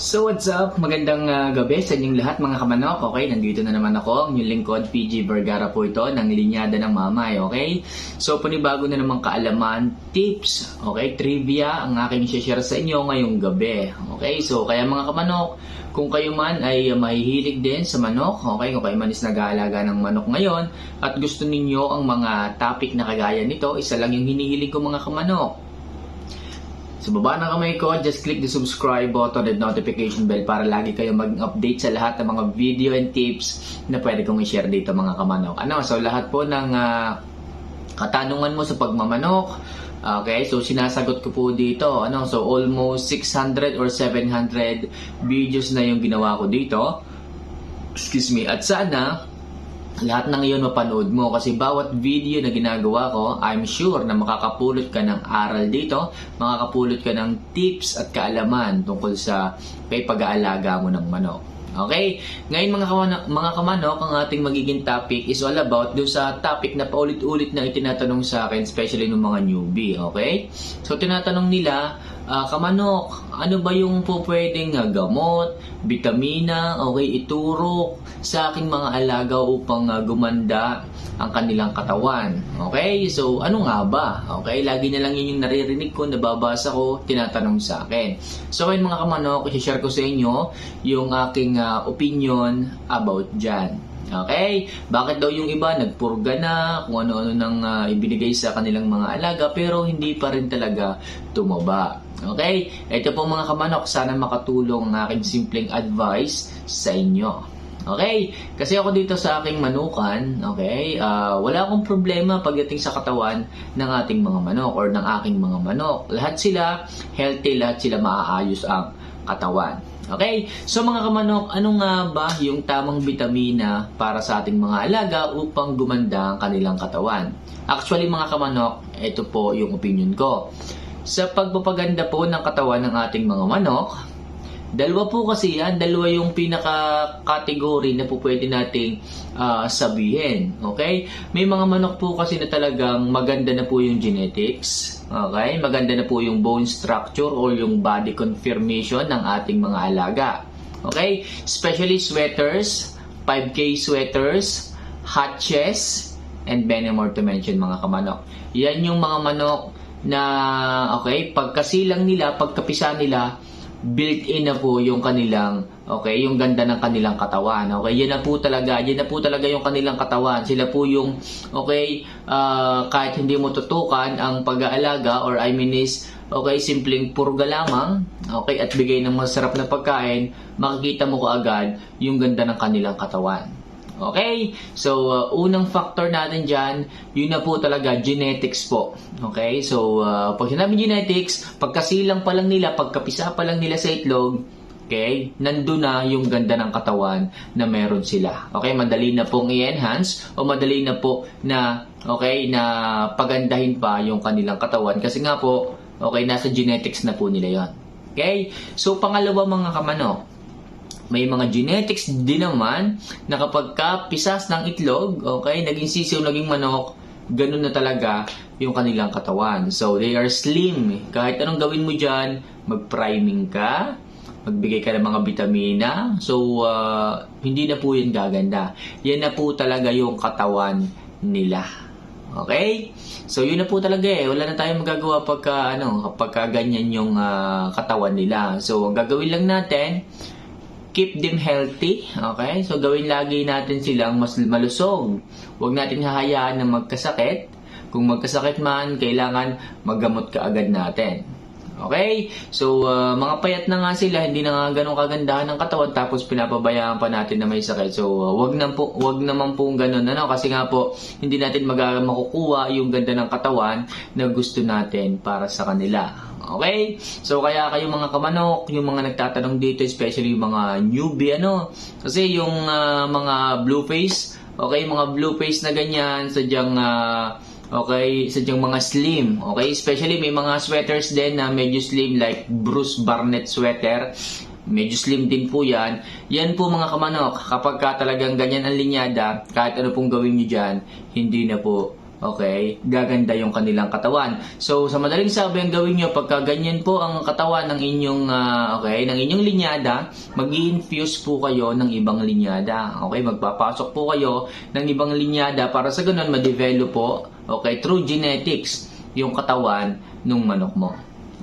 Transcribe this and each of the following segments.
So what's up? Magandang uh, gabi sa inyong lahat mga kamanok. Okay, nandito na naman ako, ang inyong lingkod PG Vergara po ito ng Linyada ng Mamay. Okay, so panibago na naman kaalaman, tips, okay, trivia ang aking share sa inyo ngayong gabi. Okay, so kaya mga kamanok, kung kayo man ay mahihilig din sa manok, okay, kung kayo man is nag-aalaga ng manok ngayon at gusto ninyo ang mga topic na kagaya nito, isa lang yung hinihiling ko mga kamanok. Sa baba ng kamay ko, just click the subscribe button and notification bell para lagi kayo mag-update sa lahat ng mga video and tips na pwede kong i-share dito mga kamanok. Ano, so lahat po ng ah, katanungan mo sa pagmamanok, okay, so sinasagot ko po dito. Ano, so almost 600 or 700 videos na yung ginawa ko dito. Excuse me. At sana, lahat ng iyon mapanood mo kasi bawat video na ginagawa ko, I'm sure na makakapulot ka ng aral dito, makakapulot ka ng tips at kaalaman tungkol sa kay pag-aalaga mo ng manok. Okay? Ngayon mga kamanok, mga kamanok, ang ating magiging topic is all about do sa topic na paulit-ulit na itinatanong sa akin, especially ng mga newbie. Okay? So, tinatanong nila, ah, kamanok, ano ba yung po pwedeng ah, gamot, vitamina, okay, iturok sa aking mga alaga upang ah, gumanda ang kanilang katawan. Okay? So, ano nga ba? Okay? Lagi na lang yun yung naririnig ko, nababasa ko, tinatanong sa akin. So, ngayon mga kamanok, i-share ko sa inyo yung aking ah, opinion about dyan. Okay? Bakit daw yung iba nagpurga na, kung ano-ano nang ah, ibinigay sa kanilang mga alaga, pero hindi pa rin talaga tumaba. Okay? Ito po mga kamanok, sana makatulong ang aking simpleng advice sa inyo. Okay? Kasi ako dito sa aking manukan, okay, ah, wala akong problema pagdating sa katawan ng ating mga manok or ng aking mga manok. Lahat sila healthy, lahat sila maaayos ang katawan. Okay? So mga kamanok, ano nga ba yung tamang bitamina para sa ating mga alaga upang gumanda ang kanilang katawan? Actually mga kamanok, ito po yung opinion ko. Sa pagpapaganda po ng katawan ng ating mga manok, Dalawa po kasi yan, dalawa yung pinaka-category na po pwede nating ah, sabihin. Okay? May mga manok po kasi na talagang maganda na po yung genetics. Okay? Maganda na po yung bone structure or yung body confirmation ng ating mga alaga. Okay? Especially sweaters, 5K sweaters, hatches, and many more to mention mga kamanok. Yan yung mga manok na, okay, pagkasilang nila, pagkapisa nila, built-in na po yung kanilang okay yung ganda ng kanilang katawan okay? Yan na po talaga yan na po talaga yung kanilang katawan. Sila po yung okay ah, kahit hindi mo tutukan ang pag-aalaga or I mean is okay simpleng purga lamang okay at bigay ng masarap na pagkain makikita mo kaagad yung ganda ng kanilang katawan Okay? So, uh, unang factor natin dyan, yun na po talaga, genetics po. Okay? So, uh, pag sinabi genetics, pagkasilang pa lang nila, pagkapisa pa lang nila sa itlog, okay, nandun na yung ganda ng katawan na meron sila. Okay? Madali na pong i-enhance o madali na po na, okay, na pagandahin pa yung kanilang katawan. Kasi nga po, okay, nasa genetics na po nila yon. Okay? So, pangalawa mga kamanok, may mga genetics din naman na kapag ka ng itlog, okay, naging sisiw, naging manok, ganun na talaga yung kanilang katawan. So, they are slim. Kahit anong gawin mo dyan, mag-priming ka, magbigay ka ng mga vitamina. So, uh, hindi na po yun gaganda. Yan na po talaga yung katawan nila. Okay? So, yun na po talaga eh. Wala na tayong magagawa pagka, ano, kapag ganyan yung ah, katawan nila. So, ang gagawin lang natin, keep them healthy. Okay? So, gawin lagi natin silang mas malusog. Huwag natin hahayaan na magkasakit. Kung magkasakit man, kailangan maggamot ka agad natin. Okay? So, uh, mga payat na nga sila, hindi na nga ganun kagandahan ng katawan, tapos pinapabayaan pa natin na may sakit. So, uh, wag, na po, wag naman po ganun. Ano? Kasi nga po, hindi natin mag- makukuha yung ganda ng katawan na gusto natin para sa kanila. Okay? So, kaya kayo mga kamanok, yung mga nagtatanong dito, especially yung mga newbie, ano? Kasi yung ah, mga blue face, okay, mga blue face na ganyan, sadyang, ah, okay, sadyang mga slim, okay? Especially may mga sweaters din na medyo slim, like Bruce Barnett sweater. Medyo slim din po yan. Yan po mga kamanok, kapag ka talagang ganyan ang linyada, kahit ano pong gawin nyo dyan, hindi na po okay, gaganda yung kanilang katawan. So, sa madaling sabi, ang gawin nyo, pagka ganyan po ang katawan ng inyong, ah, okay, ng inyong linyada, mag infuse po kayo ng ibang linyada. Okay, magpapasok po kayo ng ibang linyada para sa ganun, ma-develop po, okay, through genetics, yung katawan ng manok mo.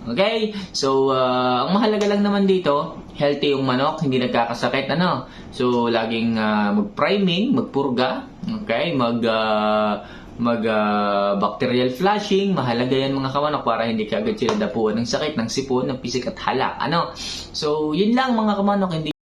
Okay? So, ah, ang mahalaga lang naman dito, healthy yung manok, hindi nagkakasakit, ano? So, laging ah, mag-priming, magpurga, okay? Mag, ah, mag ah, bacterial flushing, mahalaga yan mga kamanok para hindi kagad sila dapuan ng sakit, ng sipon, ng pisik at hala. Ano? So, yun lang mga kamanok, hindi